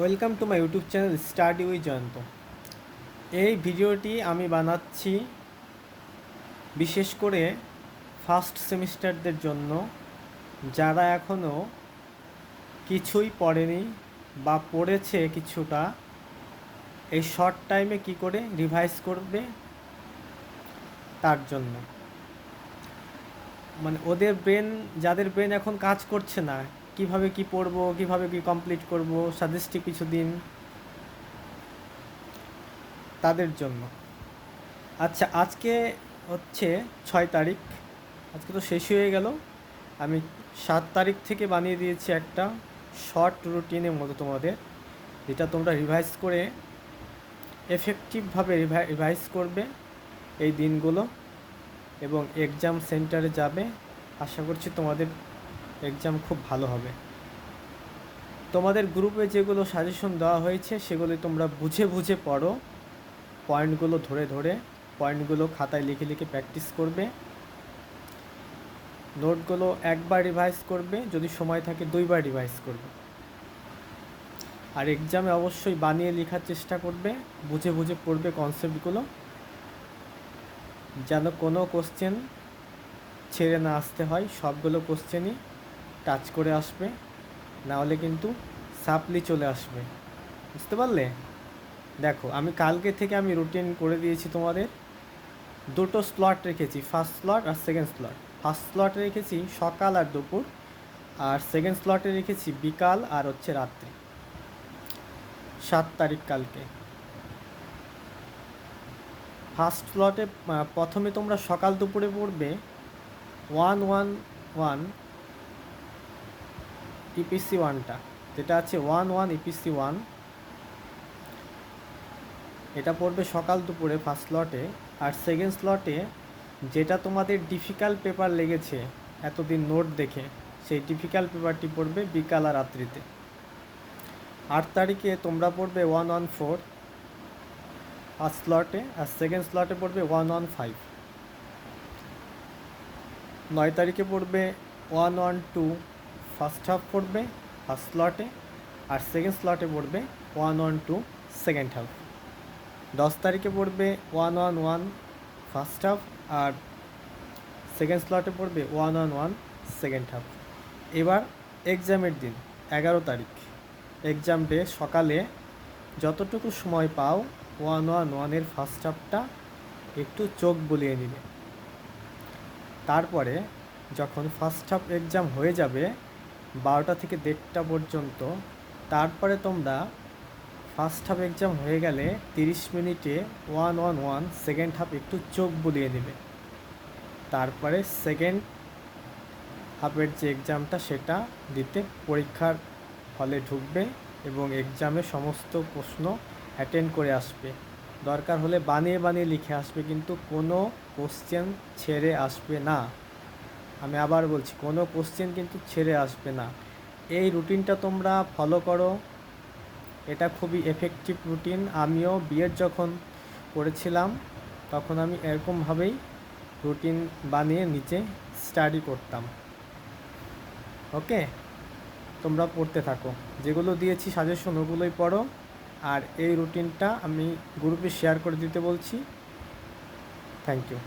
Welcome to my YouTube channel study we Jayanta এই ভিডিওটি আমি বানাচ্ছি বিশেষ করে ফার্স্ট সেমিস্টারদের জন্য, যারা এখনও কিছুই পড়েনি বা পড়েছে কিছুটা, এই শর্ট টাইমে কি করে রিভাইজ করবে তার জন্য। মানে ওদের ব্রেন যাদের ব্রেন এখন কাজ করছে না কীভাবে কি পড়ব, কীভাবে কি কমপ্লিট করব সাজেস্টিভ কিছু দিন তাদের জন্য। আচ্ছা আজকে হচ্ছে ছয় তারিখ। আজকে তো শেষ হয়ে গেল। আমি সাত তারিখ থেকে বানিয়ে দিয়েছি একটা শর্ট রুটিনের মতো তোমাদের, যেটা তোমরা রিভাইজ করে এফেক্টিভভাবে রিভাইজ করবে এই দিনগুলো এবং এক্সাম সেন্টারে যাবে। আশা করছি তোমাদের এক্সাম খুব ভালো হবে। তোমাদের গ্রুপে যেগুলো সাজেশন দেওয়া হয়েছে, সেগুলো তোমরা বুঝে বুঝে পড়ো। পয়েন্টগুলো ধরে ধরে পয়েন্টগুলো খাতায় লিখে লিখে প্র্যাকটিস করবে। নোটগুলো একবার রিভাইজ করবে, যদি সময় থাকে দুইবার রিভাইজ করবে। আর এক্সামে অবশ্যই বানিয়ে লেখার চেষ্টা করবে, বুঝে বুঝে পড়বে কনসেপ্টগুলো যেন কোনো কোশ্চেন ছেড়ে না আসতে হয়, সবগুলো কোশ্চেনই টাচ করে আসবে, না হলে কিন্তু সাপলি চলে আসবে। বুঝতে পারলে? দেখো, আমি কালকে থেকে আমি রুটিন করে দিয়েছি তোমাদের। দুটো স্লট রেখেছি ফার্স্ট স্লট আর সেকেন্ড স্লট ফার্স্ট স্লটে রেখেছি সকাল আর দুপুর, আর সেকেন্ড স্লটে রেখেছি বিকাল আর হচ্ছে রাত্রি। সাত তারিখ কালকে। ফার্স্ট স্লটে প্রথমে তোমরা সকাল দুপুরে পড়বে। ওয়ান ওয়ান ওয়ান ইপিসি ওয়ানটা, যেটা আছে ওয়ান ওয়ান ইপিসি ওয়ান। এটা পড়বে সকাল দুপুরে ফার্স্ট স্লটে আর সেকেন্ড স্লটে যেটা তোমাদের ডিফিকাল্ট পেপার লেগেছে এতদিন নোট দেখে, সেই ডিফিকাল্ট পেপারটি পড়বে বিকাল আর রাত্রিতে। আট তারিখে তোমরা পড়বে ওয়ান ওয়ান ফোর ফার্স্ট স্লটে আর সেকেন্ড স্লটে পড়বে ওয়ান ওয়ান ফাইভ নয় তারিখে পড়বে one one two first half পড়বে ফার্স্ট স্লটে আর সেকেন্ড স্লটে পড়বে one one two second half দশ তারিখে পড়বে one one one first half আর সেকেন্ড স্লটে পড়বে one one one second half এবার এক্সামের দিন, এগারো তারিখ। এক্সাম ডে সকালে যতটুকু সময় পাও ওয়ান ওয়ান ওয়ানের ফার্স্ট হাফটা একটু চোখ বুলিয়ে নিবে। তারপরে যখন ফার্স্ট হাফ এক্সাম হয়ে যাবে বারোটা থেকে দেড়টা পর্যন্ত। তারপরে তোমরা ফার্স্ট হাফ এক্সাম হয়ে গেলে তিরিশ মিনিটে one one one second half একটু চোখ বুলিয়ে নেবে তারপরে সেকেন্ড হাফের যে এক্সামটা সেটা দিতে পরীক্ষার হলে ঢুকবে এবং এক্সামে সমস্ত প্রশ্ন অ্যাটেন্ড করে আসবে। দরকার হলে বানিয়ে বানিয়ে লিখে আসবে, কিন্তু কোনো কোশ্চেন ছেড়ে আসবে না। আমি আবার বলছি, কোনো কোশ্চেন কিন্তু ছেড়ে আসবে না। এই রুটিনটা তোমরা ফলো করো। এটা খুবই এফেক্টিভ রুটিন আমিও বিএড যখন করেছিলাম, তখন আমি এরকমভাবেই রুটিন বানিয়ে নিচে স্টাডি করতাম। ওকে তোমরা পড়তে থাকো। যেগুলো দিয়েছি সাজেশন ওগুলোই পড়ো। আর এই রুটিনটা আমি গ্রুপে শেয়ার করে দিতে বলছি। Thank you